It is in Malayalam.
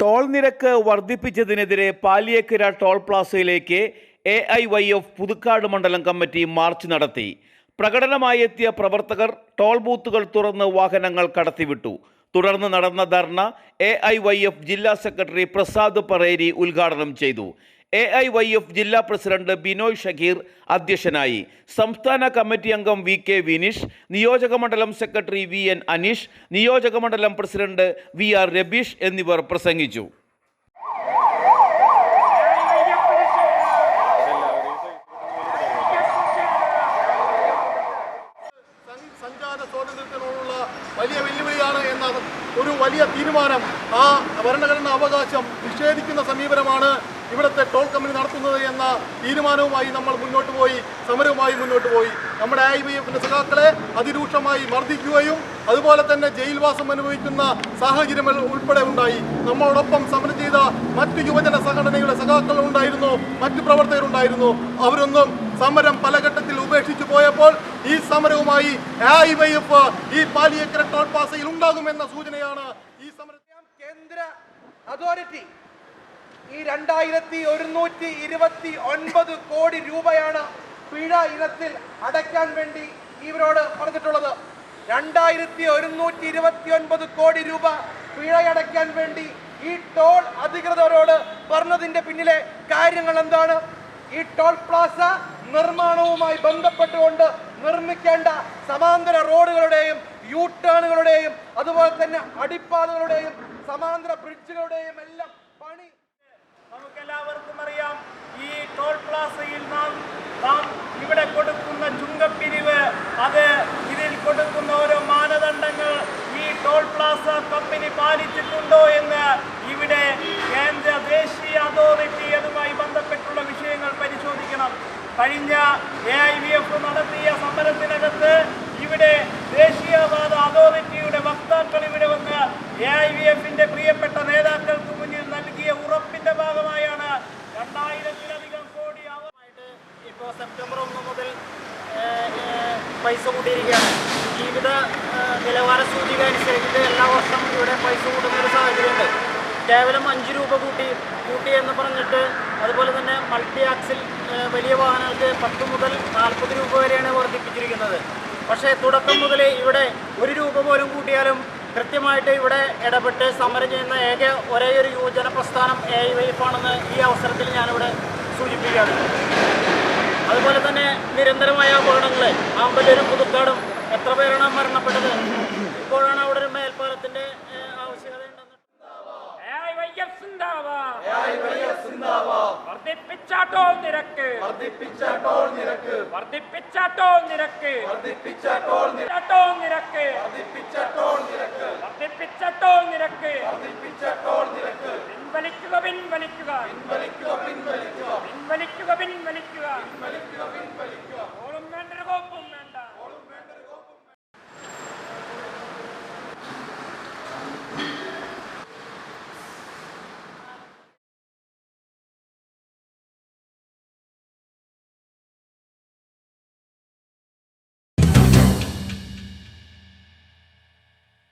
ടോൾ നിരക്ക് വർദ്ധിപ്പിച്ചതിനെതിരെ Paliyekkara toll പ്ലാസയിലേക്ക് A I Y F Puthukkad മണ്ഡലം കമ്മിറ്റി മാർച്ച് നടത്തി. പ്രകടനമായി എത്തിയ പ്രവർത്തകർ ടോൾ ബൂത്തുകൾ തുറന്ന് വാഹനങ്ങൾ കടത്തിവിട്ടു. തുടർന്ന് നടന്ന dharna A I Y F ജില്ലാ സെക്രട്ടറി പ്രസാദ് പറേരി ഉദ്ഘാടനം ചെയ്തു. എ ഐ വൈ എഫ് ജില്ലാ പ്രസിഡന്റ് ബിനോയ് ഷക്കീർ അധ്യക്ഷനായി. സംസ്ഥാന കമ്മിറ്റി അംഗം വി കെ വിനീഷ് നിയോജക മണ്ഡലം സെക്രട്ടറി വി എൻ അനീഷ് നിയോജക മണ്ഡലം പ്രസിഡന്റ് വി ആർ രബീഷ് എന്നിവർ പ്രസംഗിച്ചു. വലിയ വെല്ലുവിളിയാണ് എന്ന ഒരു വലിയ തീരുമാനം. ആ ഭരണഘടനാ അവകാശം നിഷേധിക്കുന്ന സമീപനമാണ് ഇവിടുത്തെ ടോൾ കമ്പനി നടത്തുന്നത് എന്ന തീരുമാനവുമായി നമ്മൾ മുന്നോട്ട് പോയി സമരവുമായി മുന്നോട്ട് പോയി. നമ്മുടെ ഐ ബി എഫിന്റെ സഖാക്കളെ അതിരൂക്ഷമായി മർദ്ദിക്കുകയും അതുപോലെ തന്നെ ജയിൽവാസം അനുഭവിക്കുന്ന സാഹചര്യം ഉൾപ്പെടെ ഉണ്ടായി. നമ്മളോടൊപ്പം സമരം ചെയ്ത മറ്റു യുവജന സംഘടനയുടെ സഖാക്കൾ ഉണ്ടായിരുന്നു മറ്റു പ്രവർത്തകരുണ്ടായിരുന്നു അവരൊന്നും സമരം പല ഘട്ടത്തിൽ ഉപേക്ഷിച്ചു പോയപ്പോൾ ഈ സമരവുമായി ഐ വൈ എഫ് ഈ പാലിയേക്കര ടോൾ പാസയിൽ ഉണ്ടാകുമെന്ന സൂചനയാണ് ഈ സമരം. കേന്ദ്ര അതോറിറ്റി ഈ രണ്ടായിരത്തി ഒരുന്നൂറ്റി ഇരുപത്തി ഒൻപത് കോടി രൂപയാണ് പിഴ ഇനത്തിൽ അടയ്ക്കാൻ വേണ്ടി ഇവരോട് പറഞ്ഞിട്ടുള്ളത്. രണ്ടായിരത്തി ഒരുന്നൂറ്റി ഇരുപത്തി ഒൻപത് കോടി രൂപ പിഴയടയ്ക്കാൻ വേണ്ടി ഈ ടോൾ അധികൃതരോട് പറഞ്ഞതിന്റെ പിന്നിലെ കാര്യങ്ങൾ എന്താണ്? ഈ ടോൾ പ്ലാസ നിർമ്മാണവുമായി ബന്ധപ്പെട്ടുകൊണ്ട് നിർമ്മിക്കേണ്ട സമാന്തര റോഡുകളുടെയും യൂ ടേണുകളുടെയും അതുപോലെ തന്നെ അടിപ്പാതകളുടെയും സമാന്തര ബ്രിഡ്ജുകളുടെയും എല്ലാം പണി നമുക്കെല്ലാവർക്കും അറിയാം ഈ ടോൾ പ്ലാസയിൽ നാം നാം ഇവിടെ കൊടുക്കുന്ന ചുങ്കപ്പിരിവ് അത് ഇതിൽ കൊടുക്കുന്ന ഓരോ മാനദണ്ഡങ്ങൾ ഈ ടോൾ പ്ലാസ കമ്പനി പാലിച്ചിട്ടുണ്ടോ എന്ന് ഇവിടെ കേന്ദ്ര ദേശീയ അതോറിറ്റി അതുമായി ബന്ധപ്പെട്ടുള്ള വിഷയങ്ങൾ പരിശോധിക്കണം. കഴിഞ്ഞ എ ഐ വി എഫ് നടത്തിയ സമരത്തിനകത്ത് ഇവിടെ ദേശീയവാദ അതോറിറ്റിയുടെ വക്താക്കൾ ഇവിടെ വന്ന് എ ഐ വി എഫിന്റെ പ്രിയപ്പെട്ട ഇപ്പോൾ സെപ്റ്റംബർ ഒന്ന് മുതൽ പൈസ കൂട്ടിയിരിക്കുകയാണ് ജീവിത നിലവാര സൂചിക അനുസരിച്ചിട്ട് എല്ലാ വർഷം ഇവിടെ പൈസ കൂട്ടുന്ന ഒരു സാഹചര്യമുണ്ട്. കേവലം അഞ്ച് രൂപ കൂട്ടി കൂട്ടി എന്ന് പറഞ്ഞിട്ട് അതുപോലെ തന്നെ മൾട്ടി ആക്സിൽ വലിയ വാഹനങ്ങൾക്ക് പത്ത് മുതൽ നാൽപ്പത് രൂപ വരെയാണ് വർദ്ധിപ്പിച്ചിരിക്കുന്നത്. പക്ഷേ തുടക്കം മുതൽ ഇവിടെ ഒരു രൂപ പോലും കൂട്ടിയാലും കൃത്യമായിട്ട് ഇവിടെ ഇടപെട്ട് സമരം ചെയ്യുന്ന ഏക ഒരേ ഒരു യുവജന പ്രസ്ഥാനം എ വൈഫാണെന്ന് ഈ അവസരത്തിൽ ഞാനിവിടെ സൂചിപ്പിക്കുകയാണ്. നിരന്തരമായ അപകടങ്ങൾ ആമ്പല്ലൂരും പുതുക്കാടും എത്ര പേരാണ് മരണപ്പെട്ടത്? ഇപ്പോഴാണ് അവിടെ ഒരു മേൽപ്പാലത്തിന്റെ ആവശ്യകത ഉണ്ടെന്ന്. വർദ്ധിപ്പിച്ചാട്ടോ നിരക്ക്. നിരക്ക്. നിരക്ക്. നിരക്ക്. பலிக்கும் பலிக்கும்